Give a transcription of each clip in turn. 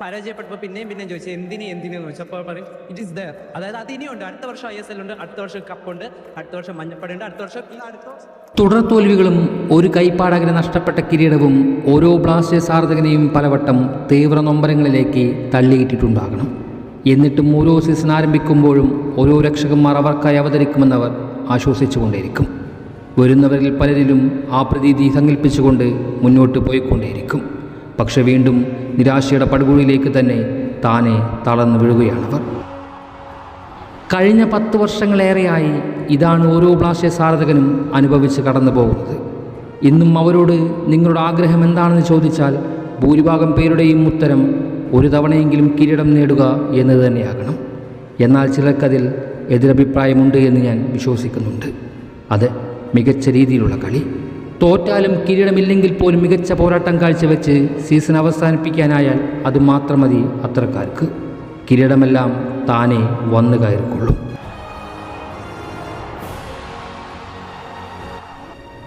പരാജയപ്പെട്ടപ്പോൾ പിന്നെയും പിന്നെയും ചോദിച്ചു എന്തിന് എന്തിന് എന്ന് ചോദിച്ചപ്പോൾ പറയും ഇറ്റ് ഇസ് ദർ അതായത് അത് ഇനിയുണ്ട്. അടുത്ത വർഷം ഐ എസ് എൽ ഉണ്ട് അടുത്ത വർഷം കപ്പുണ്ട് അടുത്ത വർഷം മഞ്ഞപ്പടയുണ്ട് അടുത്ത വർഷം തുടർ തോൽവികളും ഒരു കൈപ്പാടകന് നഷ്ടപ്പെട്ട കിരീടവും ഓരോ ബ്ലാസ്റ്റേഴ്സ് ആരാധകനെയും പലവട്ടം തീവ്ര നൊമ്പരങ്ങളിലേക്ക് തള്ളിയിട്ടിട്ടുണ്ടാകണം. എന്നിട്ടും ഓരോ സീസൺ ആരംഭിക്കുമ്പോഴും ഓരോ രക്ഷകന്മാർ അവർക്കായി അവതരിക്കുമെന്നവർ ആശ്വസിച്ചുകൊണ്ടേയിരിക്കും. വരുന്നവരിൽ പലരിലും ആ പ്രതീതി സങ്കല്പിച്ചുകൊണ്ട് മുന്നോട്ട് പോയിക്കൊണ്ടേയിരിക്കും. പക്ഷെ വീണ്ടും നിരാശയുടെ പടുകുഴിയിലേക്ക് തന്നെ താനെ തളർന്നു വീഴുകയാണവർ. കഴിഞ്ഞ പത്ത് വർഷങ്ങളേറെയായി ഇതാണ് ഓരോ ബ്ലാസ്റ്റേഴ്സ് സാരഥകനും അനുഭവിച്ച് കടന്നു പോകുന്നത്. ഇന്നും അവരോട് നിങ്ങളുടെ ആഗ്രഹം എന്താണെന്ന് ചോദിച്ചാൽ ഭൂരിഭാഗം പേരുടെയും ഉത്തരം ഒരു തവണയെങ്കിലും കിരീടം നേടുക എന്നത് തന്നെയാകണം. എന്നാൽ ചിലർക്കതിൽ എതിരഭിപ്രായമുണ്ട് എന്ന് ഞാൻ വിശ്വസിക്കുന്നുണ്ട്. അത് മികച്ച രീതിയിലുള്ള കളി. തോറ്റാലും കിരീടമില്ലെങ്കിൽ പോലും മികച്ച പോരാട്ടം കാഴ്ചവെച്ച് സീസൺ അവസാനിപ്പിക്കാനായാൽ അത് മാത്രം മതി അത്രക്കാർക്ക് കിരീടമെല്ലാം താനെ വന്നു കയറിക്കൊള്ളും.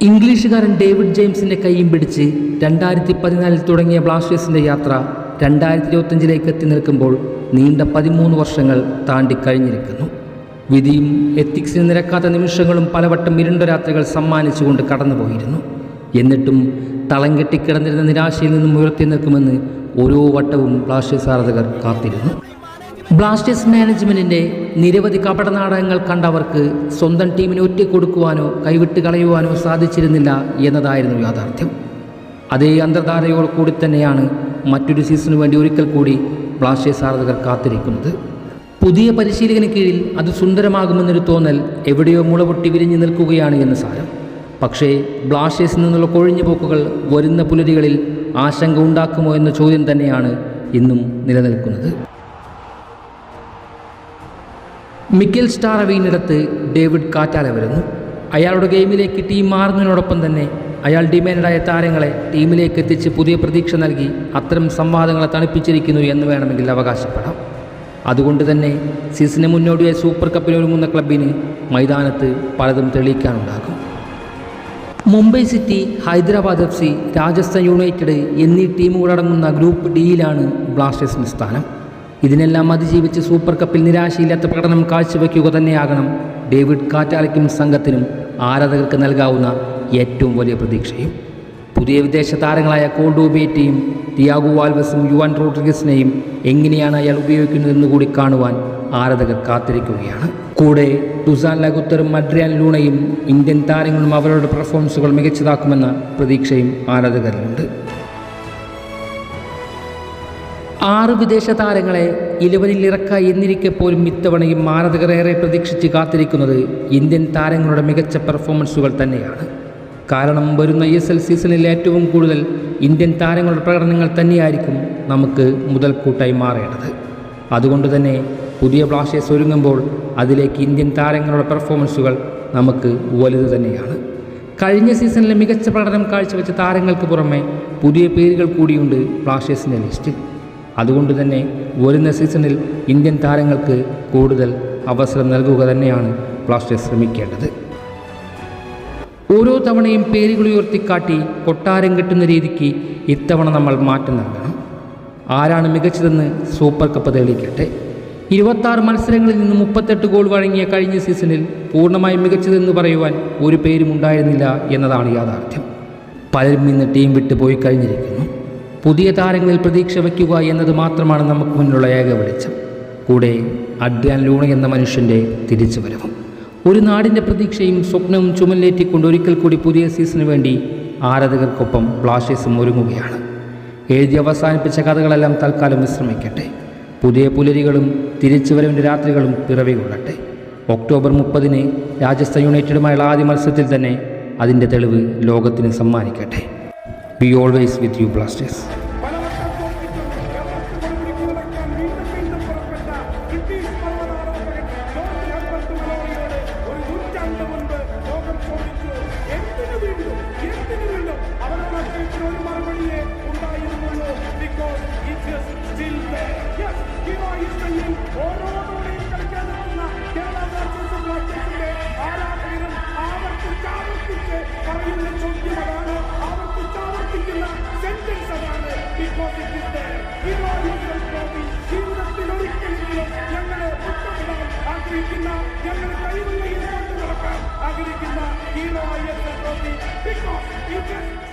ഇംഗ്ലീഷുകാരൻ ഡേവിഡ് ജെയിംസിന്റെ കൈയും പിടിച്ച് രണ്ടായിരത്തി പതിനാലിൽ തുടങ്ങിയ ബ്ലാസ്റ്റേഴ്സിന്റെ യാത്ര രണ്ടായിരത്തി ഇരുപത്തഞ്ചിലേക്ക് എത്തി നിൽക്കുമ്പോൾ നീണ്ട പതിമൂന്ന് വർഷങ്ങൾ താണ്ടി കഴിഞ്ഞിരിക്കുന്നു. വിധിയും എത്തിക്സിന് നിരക്കാത്ത നിമിഷങ്ങളും പലവട്ടം ഇരുണ്ട രാത്രികൾ സമ്മാനിച്ചുകൊണ്ട് കടന്നുപോയിരുന്നു. എന്നിട്ടും തളം കെട്ടിക്കിടന്നിരുന്ന നിരാശയിൽ നിന്നും ഉയർത്തി നിൽക്കുമെന്ന് ഓരോ വട്ടവും ബ്ലാസ്റ്റേഴ്സ് ആരാധകർ കാത്തിരുന്നു. ബ്ലാസ്റ്റേഴ്സ് മാനേജ്മെന്റിന്റെ നിരവധി കപടനാടകങ്ങൾ കണ്ടവർക്ക് സ്വന്തം ടീമിനെ ഒറ്റ കൊടുക്കുവാനോ കൈവിട്ട് കളയുവാനോ സാധിച്ചിരുന്നില്ല എന്നതായിരുന്നു യാഥാർത്ഥ്യം. അതേ അന്തർധാരയോട് കൂടി തന്നെയാണ് മറ്റൊരു സീസണു വേണ്ടി ഒരിക്കൽ കൂടി ബ്ലാസ്റ്റേഴ്സ് ആരാധകർ കാത്തിരിക്കുന്നത്. പുതിയ പരിശീലകന് കീഴിൽ അത് സുന്ദരമാകുമെന്നൊരു തോന്നൽ എവിടെയോ മുളപൊട്ടി വിരിഞ്ഞു നിൽക്കുകയാണ് എന്ന് സാരം. പക്ഷേ ബ്ലാസ്റ്റേഴ്സിൽ നിന്നുള്ള കൊഴിഞ്ഞു പോക്കുകൾ വരുന്ന പുലരികളിൽ ആശങ്ക ഉണ്ടാക്കുമോ എന്ന ചോദ്യം തന്നെയാണ് ഇന്നും നിലനിൽക്കുന്നത്. മിക്കൽ സ്റ്റാർ വീണിടത്ത് ഡേവിഡ് കാറ്റാല വരുന്നു. അയാളുടെ ഗെയിമിലേക്ക് ടീം മാറുന്നതിനോടൊപ്പം തന്നെ അയാൾ ഡിമാൻഡായ താരങ്ങളെ ടീമിലേക്ക് എത്തിച്ച് പുതിയ പ്രതീക്ഷ നൽകി അത്തരം സംവാദങ്ങളെ തണുപ്പിച്ചിരിക്കുന്നു എന്ന് വേണമെങ്കിൽ അവകാശപ്പെടാം. അതുകൊണ്ട് തന്നെ സീസണിന് മുന്നോടിയായി സൂപ്പർ കപ്പിൽ ഒരുങ്ങുന്ന ക്ലബിന് മൈതാനത്ത് പലതും തെളിയിക്കാനുണ്ടാകും. Mumbai City Hyderabad F C Rajasthan United എന്നീ ടീമുകളടങ്ങുന്ന ഗ്രൂപ്പ് ഡിയിലാണ് ബ്ലാസ്റ്റേഴ്സിന്റെ സ്ഥാനം. ഇതിനെല്ലാം അതിജീവിച്ച് സൂപ്പർ കപ്പിൽ നിരാശയില്ലാത്ത പ്രകടനം കാഴ്ചവെക്കുക തന്നെയാകണം ഡേവിഡ് കാറ്റാലയ്ക്കും സംഘത്തിനും ആരാധകർക്ക് നൽകാവുന്ന ഏറ്റവും വലിയ പ്രതീക്ഷയും. പുതിയ വിദേശ താരങ്ങളായ കോൾഡോബേറ്റയും ടിയാഗോ വാൽവസും യുവാൻ റോഡ്രിഗസിനെയും എങ്ങനെയാണ് അയാൾ ഉപയോഗിക്കുന്നതെന്ന് കൂടി കാണുവാൻ ആരാധകർ കാത്തിരിക്കുകയാണ്. കൂടെ ടുസാൻ ലഗുത്തറും അഡ്രിയാൻ ലൂണയും ഇന്ത്യൻ താരങ്ങളും അവരുടെ പെർഫോമൻസുകൾ മികച്ചതാക്കുമെന്ന പ്രതീക്ഷയും ആരാധകരിലുണ്ട്. ആറ് വിദേശ താരങ്ങളെ ഇലവനിൽ ഇറക്കായി എന്നിരിക്കെ പോലും ഇത്തവണയും ആരാധകർ ഏറെ പ്രതീക്ഷിച്ച് കാത്തിരിക്കുന്നത് ഇന്ത്യൻ താരങ്ങളുടെ മികച്ച പെർഫോമൻസുകൾ തന്നെയാണ്. കാരണം വരുന്ന എസ് എൽ സീസണിൽ ഏറ്റവും കൂടുതൽ ഇന്ത്യൻ താരങ്ങളുടെ പ്രകടനങ്ങൾ തന്നെയായിരിക്കും നമുക്ക് മുതൽക്കൂട്ടായി മാറേണ്ടത്. അതുകൊണ്ട് തന്നെ പുതിയ ബ്ലാസ്റ്റേഴ്സ് ഒരുങ്ങുമ്പോൾ അതിലേക്ക് ഇന്ത്യൻ താരങ്ങളുടെ പെർഫോമൻസുകൾ നമുക്ക് വലുത് തന്നെയാണ്. കഴിഞ്ഞ സീസണിലെ മികച്ച പ്രകടനം കാഴ്ചവെച്ച താരങ്ങൾക്ക് പുറമെ പുതിയ പേരുകൾ കൂടിയുണ്ട് ബ്ലാസ്റ്റേഴ്സിന്റെ ലിസ്റ്റിൽ അതുകൊണ്ട് തന്നെ വരുന്ന സീസണിൽ ഇന്ത്യൻ താരങ്ങൾക്ക് കൂടുതൽ അവസരം നൽകുക തന്നെയാണ് ബ്ലാസ്റ്റേഴ്സ് ശ്രമിക്കേണ്ടത്. ഓരോ തവണയും പേരുകൾ ഉയർത്തിക്കാട്ടി കൊട്ടാരം കെട്ടുന്ന രീതിക്ക് ഇത്തവണ നമ്മൾ മാറ്റം നൽകണം. ആരാണ് മികച്ചതെന്ന് സൂപ്പർ കപ്പ് തെളിയിക്കട്ടെ. ഇരുപത്താറ് മത്സരങ്ങളിൽ നിന്ന് മുപ്പത്തെട്ട് ഗോൾ വഴങ്ങിയ കഴിഞ്ഞ സീസണിൽ പൂർണമായും മികച്ചതെന്ന് പറയുവാൻ ഒരു പേരും ഉണ്ടായിരുന്നില്ല എന്നതാണ് യാഥാർത്ഥ്യം. പലരും ഇന്ന് ടീം വിട്ട് പോയി കഴിഞ്ഞിരിക്കുന്നു. പുതിയ താരങ്ങളിൽ പ്രതീക്ഷ വയ്ക്കുക എന്നത് മാത്രമാണ് നമുക്ക് മുന്നിലുള്ള ഏക വെളിച്ചം കൂടെ അഡ്രിയാൻ ലൂണ എന്ന മനുഷ്യന്റെ തിരിച്ചുവരവും. ഒരു നാടിന്റെ പ്രതീക്ഷയും സ്വപ്നവും ചുമലേറ്റിക്കൊണ്ട് ഒരിക്കൽ കൂടി പുതിയ സീസണിന് വേണ്ടി ആരാധകർക്കൊപ്പം ബ്ലാസ്റ്റേഴ്സും ഒരുങ്ങുകയാണ്. എഴുതി അവസാനിപ്പിച്ച കഥകളെല്ലാം തൽക്കാലം വിശ്രമിക്കട്ടെ. പുതിയ പുലരികളും തിരിച്ചുവരവിന്റെ രാത്രികളും പിറവികൊള്ളട്ടെ. ഒക്ടോബർ മുപ്പതിന് രാജസ്ഥാൻ യുണൈറ്റഡുമായുള്ള ആദ്യ മത്സരത്തിൽ തന്നെ അതിന്റെ തെളിവ് ലോകത്തിന് സമ്മാനിക്കട്ടെ. Be always with you Blasters ഓരോന്നോടെയും കളിക്കാൻ നിൽക്കുന്ന കേരള ബ്ലാസ്റ്റേഴ്സ് ബ്ലാസ്റ്റേഴ്സിന്റെ ആരാധകരും ആവർത്തിച്ചാവർത്തിച്ച് പറയുന്ന ചോദ്യം അതാണ് ആവർത്തിച്ചാവർത്തിക്കുന്ന സെന്റൻസ് അതാണ് ബിക്കോസ് ഇറ്റ് ഇസ് ജീവിതത്തിൽ ഒരിക്കലെങ്കിലും ഞങ്ങൾ പുറത്തിടാൻ ആഗ്രഹിക്കുന്ന ഞങ്ങൾ കഴിവുള്ള നടക്കാൻ ആഗ്രഹിക്കുന്ന Hero I S L trophy because it